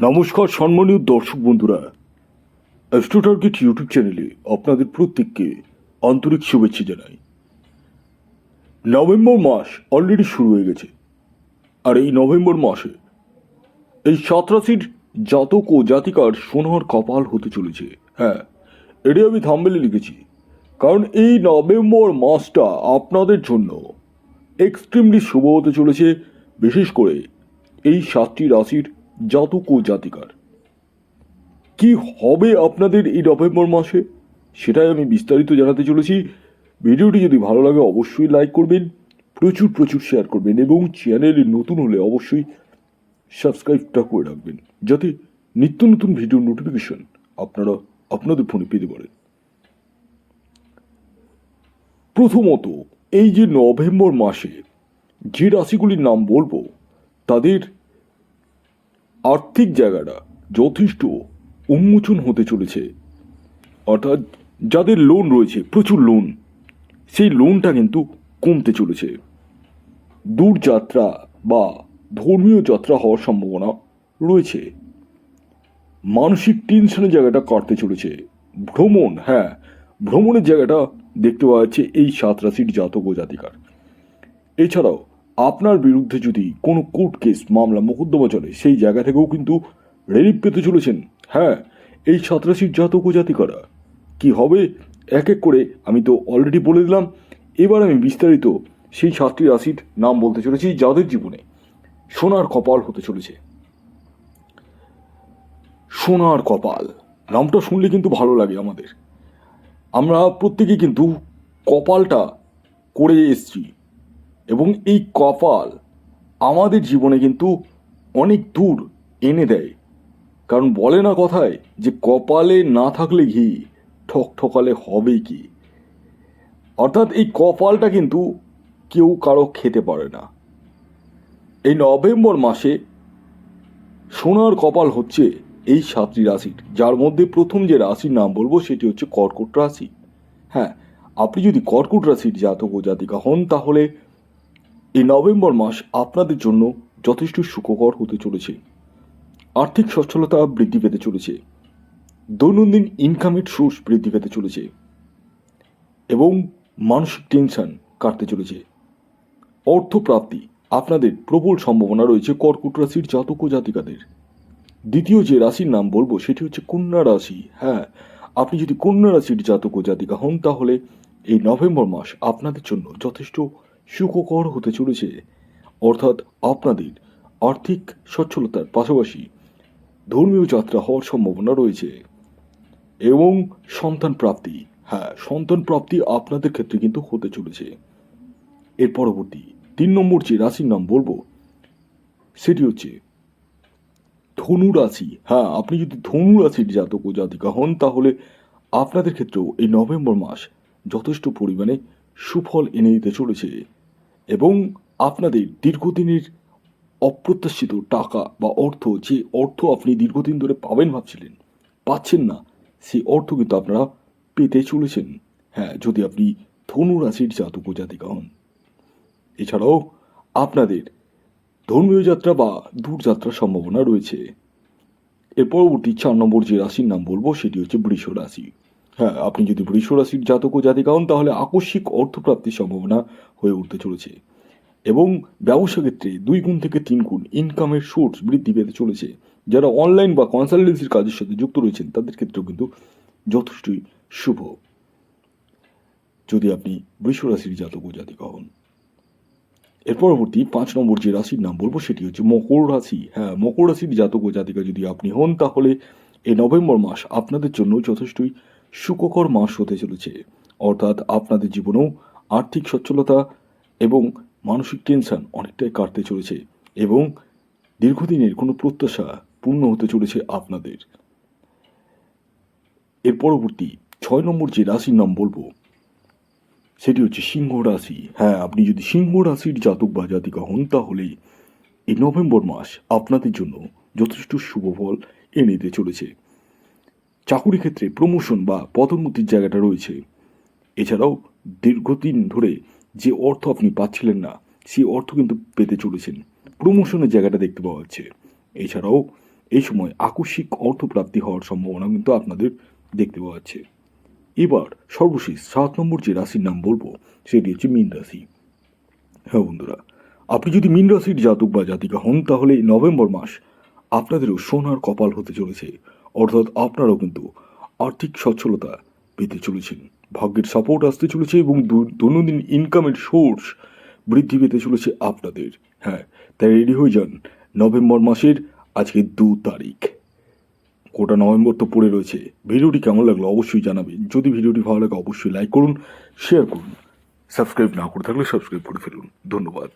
নমস্কার সম্মানীয় দর্শক বন্ধুরা। অ্যাস্ট্রো টার্গেট ইউটিউব চ্যানেলে আপনাদের প্রত্যেককে আন্তরিক শুভেচ্ছা জানাই। নভেম্বর মাস অলরেডি শুরু হয়ে গেছে। আর এই নভেম্বর মাসে এই সাত রাশির জাতক ও জাতিকার সোনার কপাল হতে চলেছে। হ্যাঁ এটি আমি থাম্বেলে লিখেছি। কারণ এই নভেম্বর মাসটা আপনাদের জন্য এক্সট্রিমলি শুভ হতে চলেছে। বিশেষ করে এই সাতটি রাশির জাতক ও জাতিকার। কি হবে আপনাদের এই নভেম্বর মাসে? সেটাই আমি বিস্তারিত জানাতে চলেছি। ভিডিওটি যদি ভালো লাগে, অবশ্যই লাইক করবেন, প্রচুর প্রচুর শেয়ার করবেন এবং চ্যানেলে নতুন হলে অবশ্যই সাবস্ক্রাইবটা করে রাখবেন, যাতে নিত্য নতুন ভিডিও নোটিফিকেশন আপনারা আপনাদের ফোনে পেতে পারেন। প্রথমত, এই যে নভেম্বর মাসে যে রাশিগুলির নাম বলব, তাদের আর্থিক জায়গাটা যথেষ্ট উন্মোচন হতে চলেছে। অর্থাৎ যাদের লোন রয়েছে, প্রচুর লোন সেই লোনটা কিন্তু কমতে চলেছে। দূরযাত্রা বা ধর্মীয় যাত্রা হওয়ার সম্ভাবনা রয়েছে। মানসিক টেনশনের জায়গাটা কাটতে চলেছে। ভ্রমণ হ্যাঁ ভ্রমণের জায়গাটা দেখতে পাওয়া যাচ্ছে এই সাত রাশির জাতক ও জাতিকার। এছাড়াও আপনার বিরুদ্ধে যদি কোনো কোর্ট কেস মামলা মোকদ্দমা চলে, সেই জায়গা থেকেও কিন্তু রিলিফ পেতে চলেছেন। হ্যাঁ এই সাত রাশির জাতক ও জাতিকারা। কি হবে? এক এক করে আমি তো অলরেডি বলে দিলাম। এবার আমি বিস্তারিত সেই সাতটি রাশির নাম বলতে চলেছি যাদের জীবনে সোনার কপাল হতে চলেছে। সোনার কপাল। নামটা শুনলে কিন্তু ভালো লাগে আমাদের। আমরা প্রত্যেকে কিন্তু কপালটা করে এসছি। এবং এই কপাল আমাদের জীবনে কিন্তু অনেক দূর এনে দেয়। কারণ বলে না কথায় যে কপালে না থাকলে ঘি ঠক ঠকালে হবে কি? অর্থাৎ এই কপালটা কিন্তু কেউ কারও খেতে পারে না। এই নভেম্বর মাসে সোনার কপাল হচ্ছে এই সাতটি রাশির, যার মধ্যে প্রথম যে রাশির নাম বলব সেটি হচ্ছে কর্কট রাশি। হ্যাঁ আপনি যদি কর্কট রাশির জাতক ও জাতিকা হন তাহলে এই নভেম্বর মাস আপনাদের জন্য যথেষ্ট সুখকর হতে চলেছে। আর্থিক সচ্ছলতা বৃদ্ধি পেতে চলেছে। দৈনন্দিন ইনকামের সোর্স বৃদ্ধি পেতে চলেছে। এবং মানসিক টেনশন কাটতে চলেছে। অর্থপ্রাপ্তি আপনাদের প্রবল সম্ভাবনা রয়েছে কর্কট রাশির জাতক ও জাতিকাদের। দ্বিতীয় যে রাশির নাম বলব সেটি হচ্ছে কন্যা রাশি। হ্যাঁ আপনি যদি কন্যা রাশির জাতক ও জাতিকা হন তাহলে এই নভেম্বর মাস আপনাদের জন্য যথেষ্ট সুখকর হতে চলেছে। অর্থাৎ আপনাদের আর্থিক সচ্ছলতার পাশাপাশি ধর্মীয় যাত্রা হওয়ার সম্ভাবনা রয়েছে। এবং সন্তান প্রাপ্তি হ্যাঁ সন্তান প্রাপ্তি আপনাদের ক্ষেত্রে কিন্তু হতে চলেছে। এর পরবর্তী তিন নম্বর যে রাশির নাম বলব, সেটি হচ্ছে ধনু রাশি। হ্যাঁ আপনি যদি ধনু রাশির জাতক ও জাতিকা হন, তাহলে আপনাদের ক্ষেত্রেও এই নভেম্বর মাস যথেষ্ট পরিমাণে সুফল এনে দিতে চলেছে। এবং আপনাদের দীর্ঘদিনের অপ্রত্যাশিত টাকা বা অর্থ, যে অর্থ আপনি দীর্ঘদিন ধরে পাবেন ভাবছিলেন, পাচ্ছেন না সেই অর্থ কিন্তু আপনারা পেতে চলেছেন। হ্যাঁ যদি আপনি ধনু রাশির জাতক জাতিকা হন। এছাড়াও আপনাদের ধর্মীয় যাত্রা বা দূরযাত্রার সম্ভাবনা রয়েছে। এর পরবর্তী চার নম্বর যে রাশির নাম বলব, সেটি হচ্ছে বৃষ রাশি। হ্যাঁ আপনি যদি বৃষ রাশির জাতক ও জাতিকা হন, তাহলে আকস্মিক অর্থপ্রাপ্তির সম্ভাবনা হয়ে উঠতে চলেছে। এবং ব্যবসা ক্ষেত্রে দুই গুণ থেকে তিন গুণ ইনকামের সোর্স বৃদ্ধি পেতে চলেছে। যারা অনলাইন বা কনসালটেন্সির কাজের সাথে যুক্ত রয়েছেন, তাদের ক্ষেত্রেও কিন্তু যথেষ্টই শুভ। যদি আপনি বৃষ রাশির জাতক ও জাতিকা হন, এর পরবর্তী পাঁচ নম্বর যে রাশির নাম বলব, সেটি হচ্ছে মকর রাশি। হ্যাঁ মকর রাশির জাতক ও জাতিকা যদি আপনি হন, তাহলে এই নভেম্বর মাস আপনাদের জন্য যথেষ্টই সুখকর মাস হতে চলেছে। অর্থাৎ আপনাদের জীবনেও আর্থিক সচ্ছলতা এবং মানসিক টেনশন অনেকটাই কাটতে চলেছে এবং দীর্ঘদিনের কোনো প্রত্যাশা পূর্ণ হতে চলেছে আপনাদের। এর পরবর্তী ছয় নম্বর যে রাশির নাম বলব, সেটি হচ্ছে সিংহ রাশি। হ্যাঁ আপনি যদি সিংহ রাশির জাতক বা জাতিকা হন, তাহলে এই নভেম্বর মাস আপনাদের জন্য যথেষ্ট শুভ ফল এনে দিতে চলেছে। চাকুরি ক্ষেত্রে প্রমোশন বা পদোন্নতির জায়গাটা রয়েছে। এছাড়াও দীর্ঘদিন ধরে যে অর্থ আপনি পাচ্ছিলেন না সেই অর্থ কিন্তু পেতে চলেছেন। প্রমোশনের জায়গাটা দেখতে পাওয়া যাচ্ছে। এছাড়াও এই সময় আকস্মিক অর্থপ্রাপ্তি হওয়ার সম্ভাবনা কিন্তু আপনাদের দেখতে পাওয়া যাচ্ছে। এবার সর্বশেষ সাত নম্বর যে রাশির নাম বলব, সেটি হচ্ছে মীন রাশি। হ্যাঁ বন্ধুরা, আপনি যদি মীন রাশির জাতক বা জাতিকা হন, তাহলে নভেম্বর মাস আপনাদেরও সোনার কপাল হতে চলেছে। অর্থাৎ আপনারাও কিন্তু আর্থিক সচ্ছলতা পেতে চলেছেন ভাগ্যের সাপোর্ট আসতে চলেছে এবং দৈনন্দিন ইনকামের সোর্স বৃদ্ধি পেতে চলেছে আপনাদের। হ্যাঁ তাই রেডি হয়ে যান নভেম্বর মাসের আজকে দু তারিখ। গোটা নভেম্বর তো পড়ে রয়েছে। ভিডিওটি কেমন লাগল অবশ্যই জানাবেন। যদি ভিডিওটি ভালো লাগে অবশ্যই লাইক করুন শেয়ার করুন। সাবস্ক্রাইব না করে থাকলে সাবস্ক্রাইব করে ফেলুন। ধন্যবাদ।